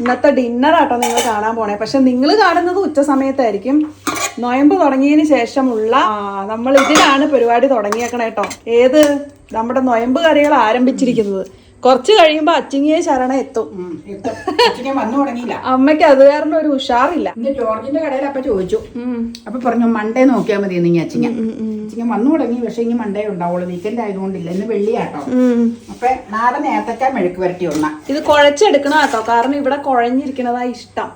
ഇന്നത്തെ ഡിന്നർ ആട്ടോ നിങ്ങൾ കാണാൻ പോണേ. പക്ഷെ നിങ്ങൾ കാണുന്നത് ഉച്ച സമയത്തായിരിക്കും. നോയമ്പ് തുടങ്ങിയതിന് ശേഷമുള്ള നമ്മൾ ഇതിലാണ് പരിപാടി തുടങ്ങിയേക്കണേട്ടോ ഏത്? നമ്മുടെ നൊയമ്പ് കറികൾ ആരംഭിച്ചിരിക്കുന്നത്. കുറച്ച് കഴിയുമ്പോ അച്ചിങ്ങിയെ ശരണ എത്തും. വന്നു തുടങ്ങിയില്ല. അമ്മയ്ക്ക് അത് കാരണം ഒരു ഉഷാറില്ല. ഇന്ന് ജോർജിന്റെ കടയിൽ അപ്പൊ ചോദിച്ചു. അപ്പൊ പറഞ്ഞു മണ്ടേ നോക്കിയാൽ മതി നീ അച്ചിങ്ങ. അച്ചിങ്ങ വന്നു തുടങ്ങി പക്ഷെ ഇനി മണ്ടേ ഉണ്ടാവുള്ളൂ. വീക്കെൻഡ് ആയതുകൊണ്ടില്ല. ഇന്ന് വെള്ളിയാട്ടോ. അപ്പൊ നാടൻ ഏത്തക്ക മെഴുക്ക് വരട്ടി ഒന്ന ഇത് കുഴച്ചെടുക്കണം കേട്ടോ. കാരണം ഇവിടെ കുഴഞ്ഞിരിക്കണതാ ഇഷ്ടം.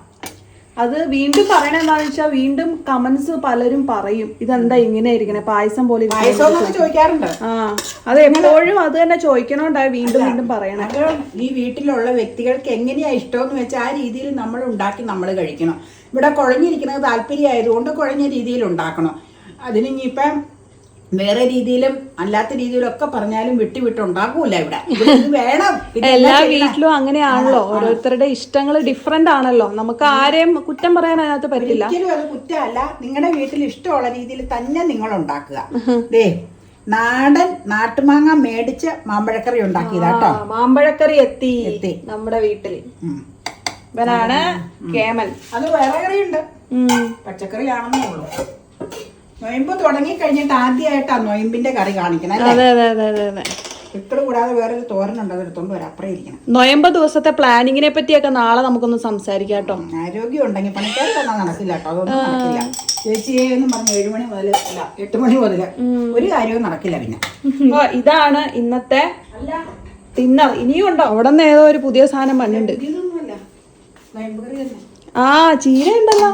അത് വീണ്ടും പറയണ എന്താണെന്ന് വെച്ചാൽ വീണ്ടും കമന്റ്സ് പലരും പറയും. ഇതെന്താ ഇങ്ങനെ ഇരിക്കണേ? പായസം പോലെ ഇരിക്കണേ?" പായസം എന്നൊക്കെ ചോദിക്കാറുണ്ട്. ആ അത് എപ്പോഴും അത് തന്നെ ചോദിക്കണോണ്ടായി വീണ്ടും വീണ്ടും പറയണം. ഈ വീട്ടിലുള്ള വ്യക്തികൾക്ക് എങ്ങനെയാ ഇഷ്ടമെന്ന് വെച്ചാൽ ആ രീതിയിൽ നമ്മൾ ഉണ്ടാക്കി നമ്മൾ കഴിക്കണം. ഇവിടെ കുഴഞ്ഞിരിക്കുന്നത് താല്പര്യമായതുകൊണ്ട് കുഴഞ്ഞ രീതിയിൽ ഉണ്ടാക്കണം. അതിന് ഇനിയിപ്പം വേറെ രീതിയിലും അല്ലാത്ത രീതിയിലും ഒക്കെ പറഞ്ഞാലും വിട്ടു വിട്ട് ഉണ്ടാക്കൂല ഇവിടെ വേണം. എല്ലാ വീട്ടിലും അങ്ങനെയാണല്ലോ. ഓരോരുത്തരുടെ ഇഷ്ടങ്ങൾ ഡിഫറെന്റ് ആണല്ലോ. നമുക്ക് ആരെയും കുറ്റം പറയാൻ അതിനകത്ത് പറ്റില്ല. ഒരിക്കലും അത് കുറ്റമല്ല. നിങ്ങളുടെ വീട്ടിൽ ഇഷ്ടമുള്ള രീതിയിൽ തന്നെ നിങ്ങൾ ഉണ്ടാക്കുക ദേ നാടൻ നാട്ടുമാങ്ങ മേടിച്ച് മാമ്പഴക്കറി ഉണ്ടാക്കിയതാട്ടോ മാമ്പഴക്കറി എത്തി എത്തി. നമ്മുടെ വീട്ടിൽ. ഇവനാണ് കേമൻ അത് വേറെ കറിയുണ്ട്. പച്ചക്കറിയാണെന്നേ ഉള്ളൂ. നൊയമ്പ് തുടങ്ങി കഴിഞ്ഞിട്ട് ആദ്യമായിട്ടാ നൊയമ്പിന്റെ കറി കാണിക്കണം അതെ അതെ അതെ അതെ അതെ. ഇത്ര കൂടാതെ വേറൊരു തോരനുണ്ട് അത് എടുത്തോണ്ട് വരാം. അപ്പുറം ഇരിക്കണം. നൊയമ്പ് ദിവസത്തെ പ്ലാനിങ്ങിനെ പറ്റിയൊക്കെ നാളെ നമുക്കൊന്ന് സംസാരിക്കാം കേട്ടോ. ആരോഗ്യം ഉണ്ടെങ്കിൽ നടക്കില്ല കേട്ടോ അതൊന്നും നടക്കില്ല. ചേച്ചി എന്ന് പറഞ്ഞ മുതൽ അല്ല എട്ട് മണി മുതൽ ഒരു കാര്യവും നടക്കില്ല പിന്നെ. അപ്പൊ ഇതാണ് ഇന്നത്തെ ഡിന്നർ. ഇനിയും ഉണ്ടോ? അവിടെ നിന്ന് ഏതോ ഒരു പുതിയ സാധനം വന്നിട്ടുണ്ട്. ഇതൊന്നുമല്ല. നൊയമ്പ് കറി തന്നെ. ആ ചീര ഉണ്ടല്ലോ.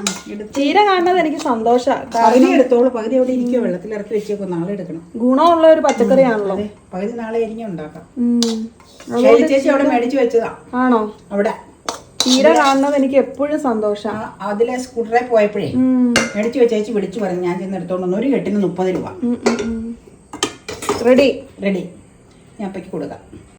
ചീര കാണുന്നത് എനിക്ക് സന്തോഷം. പകുതി എടുത്തോളൂ. പകുതി അവിടെ ഇരിക്കുക വെള്ളത്തിൽ ഇറക്കി വെച്ചേക്കും നാളെ എടുക്കണം. ഗുണമുള്ള ഒരു പച്ചക്കറിയാണല്ലോ. പകുതി നാളെ അരിഞ്ഞ് ഉണ്ടാക്കാം. ചേച്ചി അവിടെ മേടിച്ചു വെച്ചതാ. ആണോ? അവിടെ. ചീര കാണുന്നത് എനിക്ക് എപ്പോഴും സന്തോഷം. ആ, അതിലെ സ്കൂട്ടറെ പോയപ്പോഴേ മേടിച്ചു വെച്ച ചേച്ചി വിളിച്ചു പറഞ്ഞു. ഞാൻ ചെന്ന് എടുത്തോണ്ട് ഒരു കെട്ടിന് മുപ്പത് രൂപ. റെഡി റെഡി ഞാൻ അപ്പയ്ക്ക് കൊടുക്കാം.